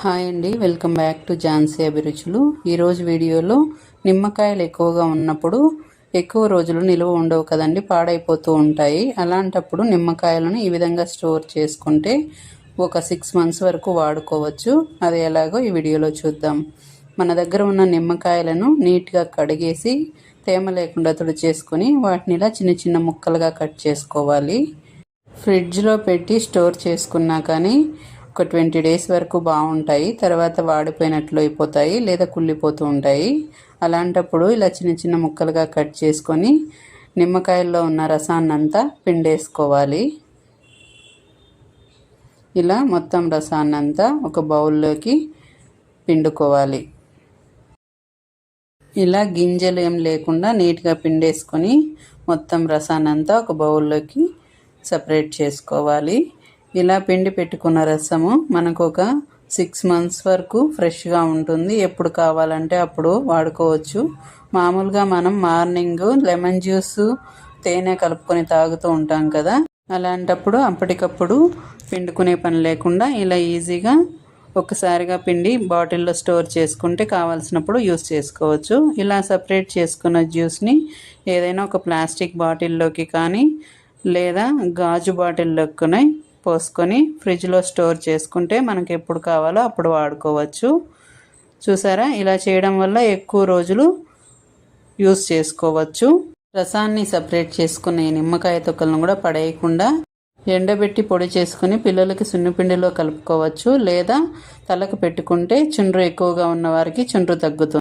Hi అండి welcome back to Jhansi అభిరుచులు. ఈరోజు వీడియోలో నిమ్మకాయలు ఎక్కువగా ఉన్నప్పుడు ఎక్కువ రోజులు నిలువ ఉండవు కదండి పాడైపోతూ ఉంటాయి. అలాంటప్పుడు నిమ్మకాయలను ఈ విధంగా స్టోర్ చేసుకుంటే ఒక సిక్స్ మంత్స్ వరకు వాడుకోవచ్చు. అది ఎలాగో ఈ వీడియోలో చూద్దాం. మన దగ్గర ఉన్న నిమ్మకాయలను నీట్గా కడిగేసి తేమ లేకుండా తుడిచేసుకొని వాటిని ఇలా చిన్న చిన్న ముక్కలుగా కట్ చేసుకోవాలి. ఫ్రిడ్జ్లో పెట్టి స్టోర్ చేసుకున్నా కానీ ఒక ట్వంటీ డేస్ వరకు బాగుంటాయి తర్వాత వాడిపోయినట్లు అయిపోతాయి లేదా కుళ్ళిపోతూ ఉంటాయి. అలాంటప్పుడు ఇలా చిన్న చిన్న ముక్కలుగా కట్ చేసుకొని నిమ్మకాయల్లో ఉన్న రసాన్నంతా పిండేసుకోవాలి. ఇలా మొత్తం రసాన్నంతా ఒక బౌల్లోకి పిండుకోవాలి. ఇలా గింజలు ఏం లేకుండా నీట్గా పిండేసుకొని మొత్తం రసాన్నంతా ఒక బౌల్లోకి సపరేట్ చేసుకోవాలి. ఇలా పిండి పెట్టుకున్న రసము మనకు ఒక సిక్స్ మంత్స్ వరకు ఫ్రెష్గా ఉంటుంది. ఎప్పుడు కావాలంటే అప్పుడు వాడుకోవచ్చు. మామూలుగా మనం మార్నింగ్ లెమన్ జ్యూస్ తేనె కలుపుకొని తాగుతూ ఉంటాం కదా. అలాంటప్పుడు అప్పటికప్పుడు పిండుకునే పని లేకుండా ఇలా ఈజీగా ఒకసారిగా పిండి బాటిల్లో స్టోర్ చేసుకుంటే కావాల్సినప్పుడు యూస్ చేసుకోవచ్చు. ఇలా సపరేట్ చేసుకున్న జ్యూస్ని ఏదైనా ఒక ప్లాస్టిక్ బాటిల్లోకి కానీ లేదా గాజు బాటిల్లోకి పోసుకొని ఫ్రిడ్జ్లో స్టోర్ చేసుకుంటే మనకి ఎప్పుడు కావాలో అప్పుడు వాడుకోవచ్చు. చూసారా? ఇలా చేయడం వల్ల ఎక్కువ రోజులు యూస్ చేసుకోవచ్చు. రసాన్ని సపరేట్ చేసుకున్న ఈ నిమ్మకాయ తొక్కలను కూడా పడేయకుండా ఎండబెట్టి పొడి చేసుకుని పిల్లలకి సున్నిపిండిలో కలుపుకోవచ్చు. లేదా తలకు పెట్టుకుంటే చుండ్రు ఎక్కువగా ఉన్న వారికి చుండ్రు తగ్గుతుంది.